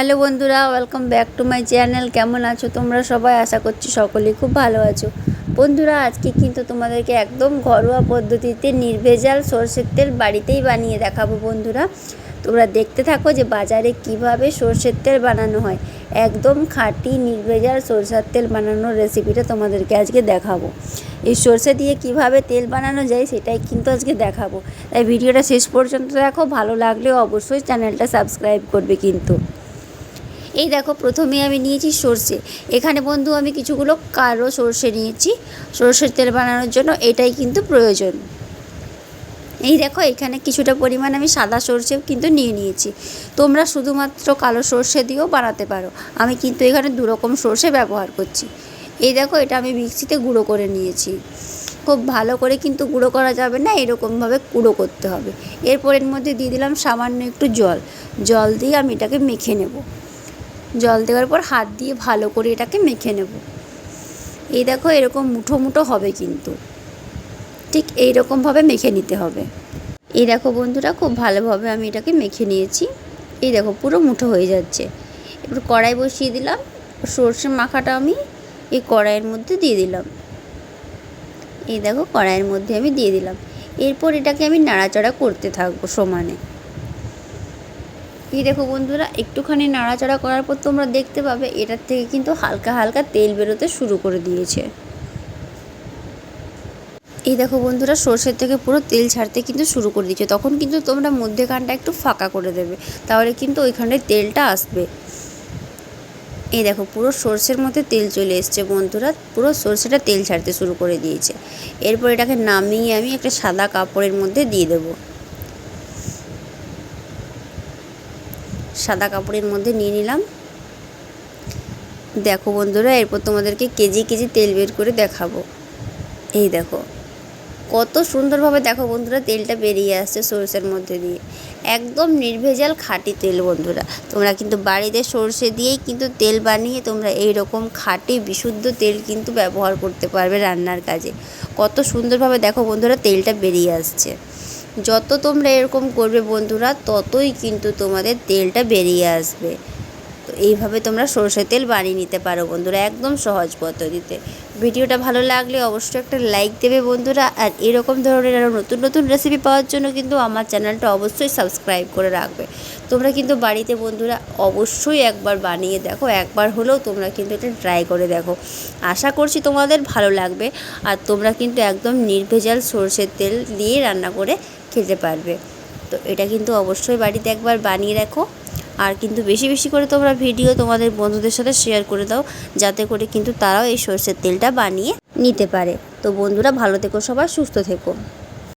Hello বন্ধুরা welcome back to my channel কেমন আছো তোমরা সবাই? আশা করছি সকলেই খুব ভালো আছো। বন্ধুরা, আজকে কিন্তু তোমাদেরকে একদম ঘরোয়া পদ্ধতিতে নির্ভেজাল সর্ষের তেল বাড়িতেই বানিয়ে দেখাবো বন্ধুরা। তোমরা দেখতে থাকো যে বাজারে কীভাবে সর্ষের তেল বানানো হয়। একদম খাঁটি নির্ভেজাল সরষের তেল বানানোর রেসিপিটা তোমাদেরকে আজকে দেখাবো। এই সর্ষে দিয়ে কীভাবে তেল বানানো যায় সেটাই কিন্তু আজকে দেখাবো। তাই ভিডিওটা শেষ পর্যন্ত দেখো, ভালো লাগলেও অবশ্যই চ্যানেলটা সাবস্ক্রাইব করবে কিন্তু। এই দেখো, প্রথমে আমি নিয়েছি সর্ষে। এখানে বন্ধু আমি কিছুগুলো কালো সর্ষে নিয়েছি। সর্ষের তেল বানানোর জন্য এটাই কিন্তু প্রয়োজন। এই দেখো, এখানে কিছুটা পরিমাণ আমি সাদা সর্ষেও কিন্তু নিয়ে নিয়েছি। তোমরা শুধুমাত্র কালো সর্ষে দিয়েও বানাতে পারো। আমি কিন্তু এখানে দু রকম সর্ষে ব্যবহার করছি। এই দেখো, এটা আমি মিক্সিতে গুঁড়ো করে নিয়েছি। খুব ভালো করে কিন্তু গুঁড়ো করা যাবে না, এরকমভাবে গুঁড়ো করতে হবে। এরপর এর মধ্যে দিয়ে দিলাম সামান্য একটু জল। জল দিয়ে আমি এটাকে মেখে নেব। জল দেওয়ার পর হাত দিয়ে ভালো করে এটাকে মেখে নেব। এই দেখো এরকম মুঠো মুঠো হবে কিন্তু। ঠিক এই রকমভাবে মেখে নিতে হবে। এই দেখো বন্ধুরা, খুব ভালোভাবে আমি এটাকে মেখে নিয়েছি। এই দেখো পুরো মুঠো হয়ে যাচ্ছে। এবার কড়াই বসিয়ে দিলাম। সর্ষে মাখাটা আমি এই কড়াইয়ের মধ্যে দিয়ে দিলাম। এই দেখো কড়াইয়ের মধ্যে আমি দিয়ে দিলাম। এরপর এটাকে আমি নাড়াচাড়া করতে থাকব সমানে। এই দেখো বন্ধুরা, একটুখানি নাড়াচাড়া করার পর তোমরা দেখতে পাবে, এটার থেকে কিন্তু হালকা হালকা তেল বেরোতে শুরু করে দিয়েছে। এই দেখো বন্ধুরা, সর্ষের থেকে পুরো তেল ছাড়তে কিন্তু শুরু করে দিচ্ছে তখন কিন্তু তোমরা মধ্যেখানটা একটু ফাঁকা করে দেবে, তাহলে কিন্তু ওইখানটায় তেলটা আসবে। এই দেখো, পুরো সর্ষের মধ্যে তেল চলে এসছে বন্ধুরা, পুরো সর্ষেটা তেল ছাড়তে শুরু করে দিয়েছে। এরপর এটাকে নামিয়ে আমি একটা সাদা কাপড়ের মধ্যে দিয়ে দেবো। সাদা কাপড়ের মধ্যে নিয়ে নিলাম। দেখো বন্ধুরা, এরপর তোমাদেরকে কেজি কেজি তেল বের করে দেখাবো। এই দেখো, কত সুন্দরভাবে দেখো বন্ধুরা তেলটা বেরিয়ে আসছে সরষের মধ্যে দিয়ে। একদম নির্ভেজাল খাঁটি তেল বন্ধুরা। তোমরা কিন্তু বাড়িতে সর্ষে দিয়েই কিন্তু তেল বানিয়ে তোমরা এই রকম খাঁটি, বিশুদ্ধ তেল কিন্তু ব্যবহার করতে পারবে রান্নার কাজে। কত সুন্দরভাবে দেখো বন্ধুরা তেলটা বেরিয়ে আসছে। যত তোমরা এরকম করবে বন্ধুরা ততই কিন্তু তোমাদের তেলটা বেরিয়ে আসবে। এইভাবে তোমরা সরষের তেল বানিয়ে নিতে পারো বন্ধুরা, একদম সহজ পদ্ধতিতে। ভিডিওটা ভালো লাগলে অবশ্যই একটা লাইক দেবে বন্ধুরা, আর এরকম ধরনের আরও নতুন নতুন রেসিপি পাওয়ার জন্য কিন্তু আমার চ্যানেলটা অবশ্যই সাবস্ক্রাইব করে রাখবে। তোমরা কিন্তু বাড়িতে বন্ধুরা অবশ্যই একবার বানিয়ে দেখো, একবার হলেও তোমরা কিন্তু এটা ট্রাই করে দেখো। আশা করছি তোমাদের ভালো লাগবে, আর তোমরা কিন্তু একদম নির্ভেজাল সরষের তেল দিয়ে রান্না করে খেতে পারবে। তো এটা কিন্তু অবশ্যই বাড়িতে একবার বানিয়ে রাখো আর কিন্তু বেশি বেশি করে তোমরা ভিডিও তোমাদের বন্ধুদের সাথে শেয়ার করে দাও, যাতে করে কিন্তু তারাও এই সর্ষের তেলটা বানিয়ে নিতে পারে। তো বন্ধুরা ভালো থেকো, সবাই সুস্থ থেকো।